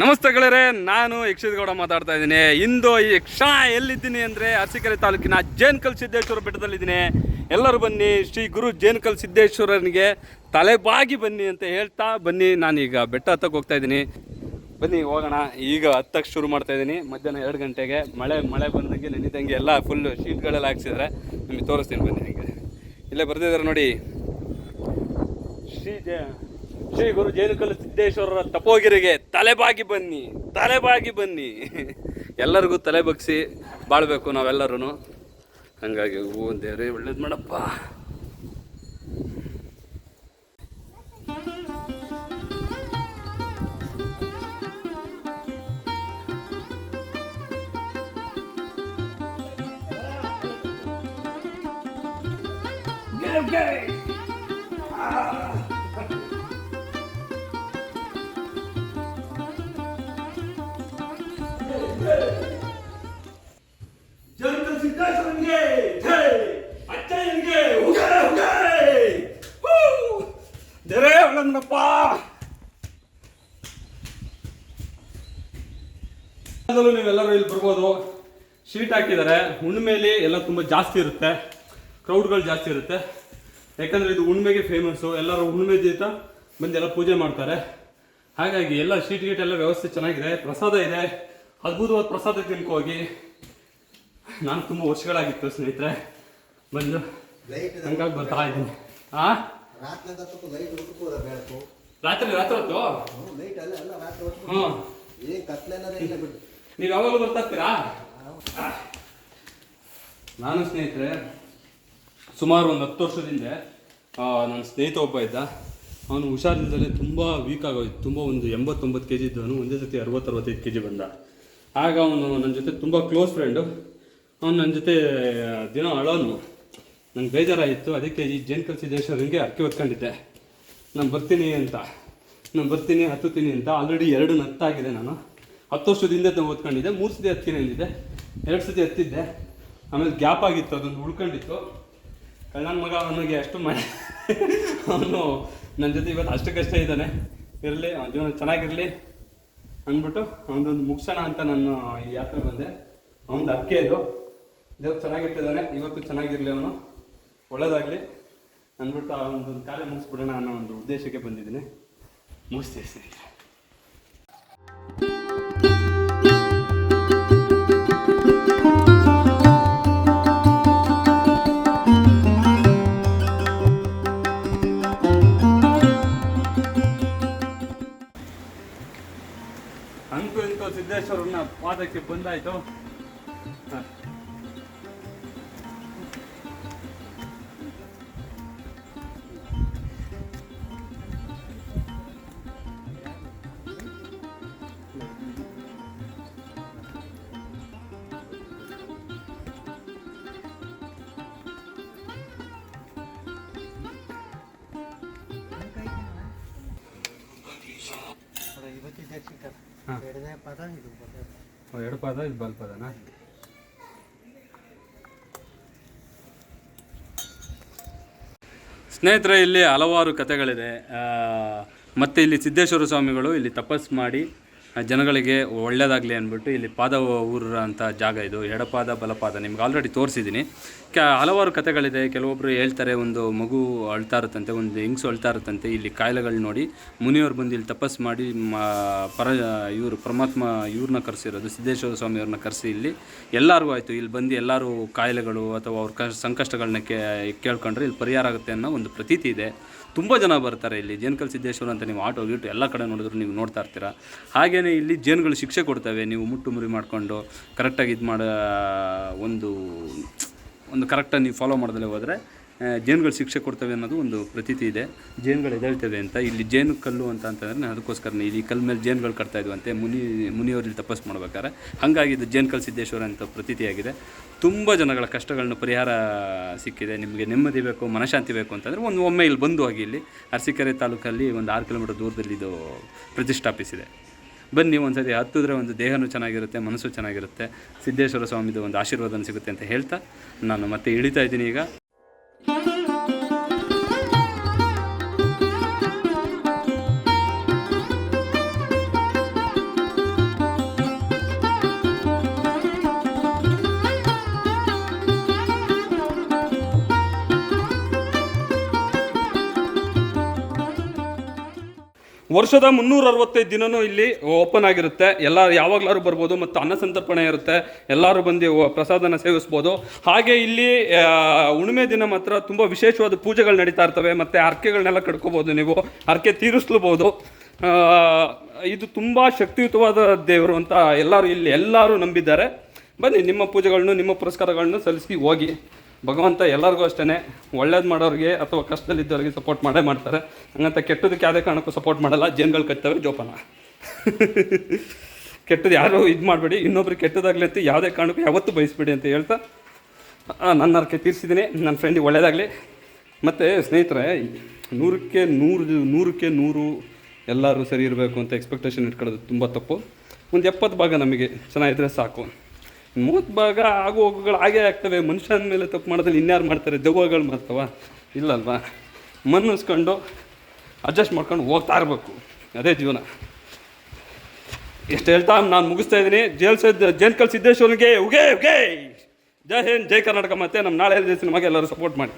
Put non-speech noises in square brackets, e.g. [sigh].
ನಮಸ್ತೆ ಗೆಳೆಯರೆ, ನಾನು ಯಕ್ಷಿತಗೌಡ ಮಾತಾಡ್ತಾ ಇದ್ದೀನಿ. ಇಂದು ಈ ಕ್ಷಣ ಎಲ್ಲಿದ್ದೀನಿ ಅಂದರೆ ಅರಸೀಕೆರೆ ತಾಲೂಕಿನ ಜೇನ್ಕಲ್ ಸಿದ್ದೇಶ್ವರ ಬೆಟ್ಟದಲ್ಲಿದ್ದೀನಿ. ಎಲ್ಲರೂ ಬನ್ನಿ, ಶ್ರೀ ಗುರು ಜೇನ್ಕಲ್ ಸಿದ್ದೇಶ್ವರನಿಗೆ ತಲೆಬಾಗಿ ಬನ್ನಿ ಅಂತ ಹೇಳ್ತಾ ಬನ್ನಿ. ನಾನೀಗ ಬೆಟ್ಟ ಹತ್ತಕ್ಕೆ ಹೋಗ್ತಾ ಇದ್ದೀನಿ. ಬನ್ನಿ, ಹೋಗೋಣ. ಈಗ ಹತ್ತಕ್ಕೆ ಶುರು ಮಾಡ್ತಾ ಇದ್ದೀನಿ. ಮಧ್ಯಾಹ್ನ ಎರಡು ಗಂಟೆಗೆ ಮಳೆ ಮಳೆ ಬಂದಂಗೆ ನೆನಿದಂಗೆ ಎಲ್ಲ ಫುಲ್ ಶೀಟ್ಗಳೆಲ್ಲ ಹಾಕ್ಸಿದ್ರೆ. ನಿಮಗೆ ತೋರಿಸ್ತೀನಿ ಬನ್ನಿ ಹೀಗೆ ಇಲ್ಲೇ ಬರ್ತಿದ್ದಾರೆ ನೋಡಿ. ಶ್ರೀ ಜಯ ಶ್ರೀ ಗುರು ಜೇನುಕಲ್ಲು ಸಿದ್ದೇಶ್ವರರ ತಪೋಗಿರಿಗೆ ತಲೆಬಾಗಿ ಬನ್ನಿ ತಲೆಬಾಗಿ ಬನ್ನಿ. ಎಲ್ಲರಿಗೂ ತಲೆ ಬಗ್ಸಿ ಬಾಳ್ಬೇಕು ನಾವೆಲ್ಲರೂ ಹಂಗಾಗಿ ಹೂ ದೇವ್ರಿ ಒಳ್ಳೇದು ಮಾಡಪ್ಪ. ನೀವೆಲ್ಲರೂ ಇಲ್ಲಿ ಬರ್ಬೋದು. ಶೀಟ್ ಹಾಕಿದ್ದಾರೆ. ಹುಣ್ಣಿಮೆಯಲ್ಲಿ ಎಲ್ಲ ತುಂಬ ಜಾಸ್ತಿ ಇರುತ್ತೆ. ಕ್ರೌಡ್ಗಳು ಜಾಸ್ತಿ ಇರುತ್ತೆ. ಯಾಕಂದರೆ ಇದು ಹುಣ್ಣಿಮೆಗೆ ಫೇಮಸ್ಸು ಎಲ್ಲರೂ ಹುಣ್ಣಿಮೆ ದಿವಸ ಬಂದು ಎಲ್ಲ ಪೂಜೆ ಮಾಡ್ತಾರೆ. ಹಾಗಾಗಿ ಎಲ್ಲ ಶೀಟ್ ಗೀಟ್ ಎಲ್ಲ ವ್ಯವಸ್ಥೆ ಚೆನ್ನಾಗಿದೆ. ಪ್ರಸಾದ ಇದೆ. ಅದ್ಭುತವಾದ ಪ್ರಸಾದ ತಿನ್ಕೋಗಿ ನಾನು ತುಂಬ ವರ್ಷಗಳಾಗಿತ್ತು ಸ್ನೇಹಿತರೆ. ಬಂದು. ಹಂಗಾಗಿ ಬರ್ತಾ ಇದ್ದೀನಿ. ಆ? ರಾತ್ರಿ ರಾತ್ರಿ ರಾತ್ರಿ ಹೊತ್ತು ಹ್ಞೂ ನೀವು ಯಾವಾಗಲೂ ಬರ್ತಾ ನಾನು ಸ್ನೇಹಿತರೆ ಸುಮಾರು ಒಂದು ಹತ್ತು ವರ್ಷದಿಂದ ಆ, ನನ್ನ ಸ್ನೇಹಿತ ಒಬ್ಬ ಇದ್ದ. ಅವನು ಹುಷಾರಿಲ್ಲದಲ್ಲೇ ತುಂಬ ವೀಕ್ ಆಗೋಯ್ತು. ತುಂಬ ಒಂದು ಎಂಬತ್ತೊಂಬತ್ತು ಕೆ ಜಿ ಇದ್ದವನು ಒಂದೇ ಸತಿ ಅರವತ್ತು ಅರವತ್ತೈದು ಕೆ ಜಿ ಬಂದ. ಆಗ ಅವನು ನನ್ನ ಜೊತೆ ತುಂಬ ಕ್ಲೋಸ್ ಫ್ರೆಂಡು ಅವನು ನನ್ನ ಜೊತೆ ದಿನ ಅಳೋನು. ನಂಗೆ ಬೇಜಾರಾಯಿತು. ಅದಕ್ಕೆ ಈ ಜೇನ್ಕಲ್ ಸಿದ್ದೇಶ್ವರನಿಗೆ ಅರ್ಕೆ ಹೊತ್ಕೊಂಡಿದ್ದೆ. ನಾನು ಬರ್ತೀನಿ ಅಂತ. ನಾನು ಬರ್ತೀನಿ, ಹತ್ತುತ್ತೀನಿ ಅಂತ. ಆಲ್ರೆಡಿ ಎರಡು ಹತ್ತಾಗಿದೆ ನಾನು. ಹತ್ತು ವರ್ಷದಿಂದ ನಾನು ಓದ್ಕೊಂಡಿದ್ದೆ. ಮೂರು ಸತಿ ಹತ್ತೀನಿ ಅಂದಿದ್ದೆ. ಎರಡು ಸತಿ ಹತ್ತಿದ್ದೆ. ಆಮೇಲೆ ಗ್ಯಾಪ್ ಆಗಿತ್ತು, ಅದೊಂದು ಉಳ್ಕೊಂಡಿತ್ತು ಕಳ್ಳನ ಮಗ ಅವನಿಗೆ ಅಷ್ಟು ಮನೆ [laughs] ಅವನು ನನ್ನ ಜೊತೆ ಇವತ್ತು ಅಷ್ಟಕ್ಕಷ್ಟೇ ಇದ್ದಾನೆ. ಇರಲಿ, ಅವನ ಜೀವನ ಚೆನ್ನಾಗಿರಲಿ. ಅಂದ್ಬಿಟ್ಟು ಅವನೊಂದು ಮುಗಿಸೋಣ ಅಂತ ನಾನು ಈ ಯಾತ್ರೆ ಬಂದೆ. ಅವನದು ಅಕ್ಕೆ ಇದು ದೇವ್ರು ಚೆನ್ನಾಗಿಟ್ಟಿದ್ದಾನೆ. ಇವತ್ತು ಚೆನ್ನಾಗಿರಲಿ ಅವನು. ಒಳ್ಳೇದಾಗಲಿ. ಅಂದ್ಬಿಟ್ಟು ಆ ಒಂದು ಕಾರ್ಯ ಮುಗಿಸ್ಬಿಡೋಣ ಅನ್ನೋ ಒಂದು ಉದ್ದೇಶಕ್ಕೆ ಬಂದಿದ್ದೀನಿ. ಮುಗಿಸ್ತೀವಿ ಸ್ನೇಹಿತರೆ. ಅಂತೂ ಇಂತೂ ಸಿದ್ದೇಶ್ವರನ ಪಾದಕ್ಕೆ ಬಂದಾಯ್ತು ಹ. ಎರಡು ಪಾದ ಇದು ಬಲ್ ಪಾದನಾ? ಸ್ನೇಹಿತರೆ ಇಲ್ಲಿ ಹಲವಾರು ಕಥೆಗಳಿದೆ. ಮತ್ತು ಇಲ್ಲಿ ಸಿದ್ದೇಶ್ವರ ಸ್ವಾಮಿಗಳು ಇಲ್ಲಿ ತಪಸ್ ಮಾಡಿ ಜನಗಳಿಗೆ ಒಳ್ಳೆಯದಾಗಲಿ ಅಂದ್ಬಿಟ್ಟು ಇಲ್ಲಿ ಪಾದ ಊರ ಅಂತ ಜಾಗ ಇದು, ಎಡಪಾದ ಬಲಪಾದ ನಿಮ್ಗೆ ಆಲ್ರೆಡಿ ತೋರಿಸಿದ್ದೀನಿ. ಕ, ಹಲವಾರು ಕಥೆಗಳಿದೆ. ಕೆಲವೊಬ್ಬರು ಹೇಳ್ತಾರೆ ಒಂದು ಮಗು ಅಳ್ತಾ ಇರುತ್ತಂತೆ, ಒಂದು ಹೆಂಗ್ಸು ಅಳ್ತಾ ಇರುತ್ತಂತೆ. ಇಲ್ಲಿ ಕಾಯಿಲೆಗಳು ನೋಡಿ ಮುನಿಯವ್ರು ಬಂದು ಇಲ್ಲಿ ತಪಸ್ ಮಾಡಿ ಪರ, ಇವರು ಪರಮಾತ್ಮ ಇವ್ರನ್ನ ಕರೆಸಿರೋದು ಸಿದ್ದೇಶ್ವರ ಸ್ವಾಮಿಯವ್ರನ್ನ ಕರೆಸಿ ಇಲ್ಲಿ ಎಲ್ಲರಿಗೂ ಆಯಿತು. ಇಲ್ಲಿ ಬಂದು ಎಲ್ಲರೂ ಕಾಯಿಲೆಗಳು ಅಥವಾ ಅವ್ರ ಕ ಸಂಕಷ್ಟಗಳನ್ನ ಕೇಳ್ಕೊಂಡ್ರೆ ಇಲ್ಲಿ ಪರಿಹಾರ ಆಗುತ್ತೆ ಅನ್ನೋ ಒಂದು ಪ್ರತೀತಿ ಇದೆ. ತುಂಬ ಜನ ಬರ್ತಾರೆ ಇಲ್ಲಿ. ಜೇನ್ಕಲ್ ಸಿದ್ದೇಶ್ವರ ಅಂತ ನೀವು ಆಟೋ ಗೀಟು ಎಲ್ಲ ಕಡೆ ನೋಡಿದ್ರು ನೀವು ನೋಡ್ತಾ ಇರ್ತೀರ. ಹಾಗೆಯೇ ಇಲ್ಲಿ ಜೇನುಗಳು ಶಿಕ್ಷೆ ಕೊಡ್ತವೆ. ನೀವು ಮುಟ್ಟು ಮುರಿ ಮಾಡಿಕೊಂಡು ಕರೆಕ್ಟಾಗಿ ಇದು ಮಾಡೋ ಒಂದು ಒಂದು ಕರೆಕ್ಟಾಗಿ ನೀವು ಫಾಲೋ ಮಾಡ್ದಲೇ ಹೋದರೆ ಜೇನುಗಳು ಶಿಕ್ಷೆ ಕೊಡ್ತವೆ ಅನ್ನೋದು ಒಂದು ಪ್ರತೀತಿ ಇದೆ. ಜೇನುಗಳು ಎದ್ದೇಳ್ತವೆ ಅಂತ. ಇಲ್ಲಿ ಜೇನು ಕಲ್ಲು ಅಂತ ಅಂತಂದ್ರೆ ನಾನು ಅದಕ್ಕೋಸ್ಕರ ಇಲ್ಲಿ ಕಲ್ಲು ಮೇಲೆ ಜೇನುಗಳು ಕಟ್ತಾ ಇದ್ವಂತೆ. ಮುನಿ ಮುನಿಯವರಲ್ಲಿ ತಪಸ್ಸು ತಪಸ್ ಮಾಡ್ಬೇಕಾದ್ರೆ. ಹಾಗಾಗಿ ಇದು ಜೇನುಕಲ್ ಸಿದ್ದೇಶ್ವರ ಅಂತ ಪ್ರತೀತಿಯಾಗಿದೆ ತುಂಬ ಜನಗಳ ಕಷ್ಟಗಳನ್ನ ಪರಿಹಾರ ಸಿಕ್ಕಿದೆ. ನಿಮಗೆ ನೆಮ್ಮದಿ ಬೇಕು, ಮನಶಾಂತಿ ಬೇಕು ಅಂತಂದರೆ ಒಂದು ಒಮ್ಮೆ ಇಲ್ಲಿ ಬಂದು ಹೋಗಿ ಇಲ್ಲಿ ಅರಸೀಕೆರೆ ತಾಲೂಕಲ್ಲಿ ಒಂದು ಆರು ಕಿಲೋಮೀಟರ್ ದೂರದಲ್ಲಿ ಇದು ಪ್ರತಿಷ್ಠಾಪಿಸಿದೆ. ಬನ್ನಿ ಒಂದ್ಸತಿ ಹತ್ತಿದ್ರೆ ಒಂದು ದೇಹನೂ ಚೆನ್ನಾಗಿರುತ್ತೆ, ಮನಸ್ಸು ಚೆನ್ನಾಗಿರುತ್ತೆ. ಸಿದ್ದೇಶ್ವರ ಸ್ವಾಮಿದು ಒಂದು ಆಶೀರ್ವಾದನ ಸಿಗುತ್ತೆ ಅಂತ ಹೇಳ್ತಾ ನಾನು ಮತ್ತೆ ಇಳಿತಾ ಇದ್ದೀನಿ ಈಗ. ವರ್ಷದ ಮುನ್ನೂರ ಅರವತ್ತೈದು ದಿನನೂ ಇಲ್ಲಿ ಓಪನ್ ಆಗಿರುತ್ತೆ. ಎಲ್ಲ ಯಾವಾಗಲಾರು ಬರ್ಬೋದು ಮತ್ತು ಅನ್ನ ಸಂತರ್ಪಣೆ ಇರುತ್ತೆ. ಎಲ್ಲರೂ ಬಂದು ಪ್ರಸಾದನ ಸೇವಿಸ್ಬೋದು. ಹಾಗೆ ಇಲ್ಲಿ ಹುಣ್ಮೆ ದಿನ ಮಾತ್ರ ತುಂಬ ವಿಶೇಷವಾದ ಪೂಜೆಗಳು ನಡೀತಾ ಇರ್ತವೆ ಮತ್ತು ಹರಕೆಗಳನ್ನೆಲ್ಲ ಕಟ್ಕೋಬೋದು ನೀವು. ಹರಕೆ ತೀರಿಸ್ಲೂಬೋದು. ಇದು ತುಂಬ ಶಕ್ತಿಯುತವಾದ ದೇವರು ಅಂತ ಎಲ್ಲರೂ ಇಲ್ಲಿ ಎಲ್ಲರೂ ನಂಬಿದ್ದಾರೆ. ಬನ್ನಿ, ನಿಮ್ಮ ಪೂಜೆಗಳನ್ನು, ನಿಮ್ಮ ಪುರಸ್ಕಾರಗಳನ್ನು ಸಲ್ಲಿಸಿ ಹೋಗಿ. ಭಗವಂತ ಎಲ್ಲರಿಗೂ ಅಷ್ಟೇ ಒಳ್ಳೇದು ಮಾಡೋರಿಗೆ ಅಥವಾ ಕಷ್ಟದಲ್ಲಿದ್ದವರಿಗೆ ಸಪೋರ್ಟ್ ಮಾಡೇ ಮಾಡ್ತಾರೆ. ಹಂಗಂತ ಕೆಟ್ಟದಕ್ಕೆ ಯಾವುದೇ ಕಾರಣಕ್ಕೂ ಸಪೋರ್ಟ್ ಮಾಡಲ್ಲ. ಜೇನ್ಗಳು ಕಟ್ತವೆ ಜೋಪಾನ. [laughs] ಕೆಟ್ಟದ್ದು ಯಾರು ಇದು ಮಾಡಬೇಡಿ. ಇನ್ನೊಬ್ರಿಗೆ ಕೆಟ್ಟದಾಗಲಿ ಅಂತ ಯಾವುದೇ ಕಾರಣಕ್ಕೂ ಯಾವತ್ತೂ ಬಯಸ್ಬೇಡಿ ಅಂತ ಹೇಳ್ತಾ ನನ್ನ ಅರ್ಕೆ ತೀರಿಸಿದ್ದೀನಿ. ನನ್ನ ಫ್ರೆಂಡಿಗೆ ಒಳ್ಳೇದಾಗಲಿ. ಮತ್ತು ಸ್ನೇಹಿತರೆ, ನೂರಕ್ಕೆ ನೂರು ನೂರಕ್ಕೆ ನೂರು ಎಲ್ಲರೂ ಸರಿ ಇರಬೇಕು ಅಂತ ಎಕ್ಸ್ಪೆಕ್ಟೇಷನ್ ಇಟ್ಕೊಳ್ಳೋದು ತುಂಬ ತಪ್ಪು. ಒಂದು ಎಪ್ಪತ್ತು ಭಾಗ ನಮಗೆ ಚೆನ್ನಾಗಿದ್ರೆ ಸಾಕು. ಮೂವತ್ತು ಭಾಗ ಆಗು ಹೋಗುಗಳು ಹಾಗೆ ಆಗ್ತವೆ. ಮನುಷ್ಯನ ಮೇಲೆ ತಪ್ಪು ಮಾಡೋದ್ರಲ್ಲಿ ಇನ್ಯಾರು ಮಾಡ್ತಾರೆ? ದೆವ್ವಗಳು ಮಾಡ್ತವ ಇಲ್ಲಲ್ವಾ? ಮನ್ನಿಸ್ಕೊಂಡು ಅಡ್ಜಸ್ಟ್ ಮಾಡ್ಕೊಂಡು ಹೋಗ್ತಾ ಇರಬೇಕು. ಅದೇ ಜೀವನ. ಎಷ್ಟು ಹೇಳ್ತಾ ನಾನು ಮುಗಿಸ್ತಾ ಇದ್ದೀನಿ. ಜೇಲ್ ಜೇನ್ಕಲ್ ಸಿದ್ದೇಶ್ವರನಿಗೆ ಉಗೇ ಉಗೇ! ಜೈ ಹಿಂದ್, ಜೈ ಕರ್ನಾಟಕ ಮತ್ತೆ ನಮ್ಮ ನಾಳೆ ಸಿನಿಮಾಗೆ ಎಲ್ಲರೂ ಸಪೋರ್ಟ್ ಮಾಡಿ.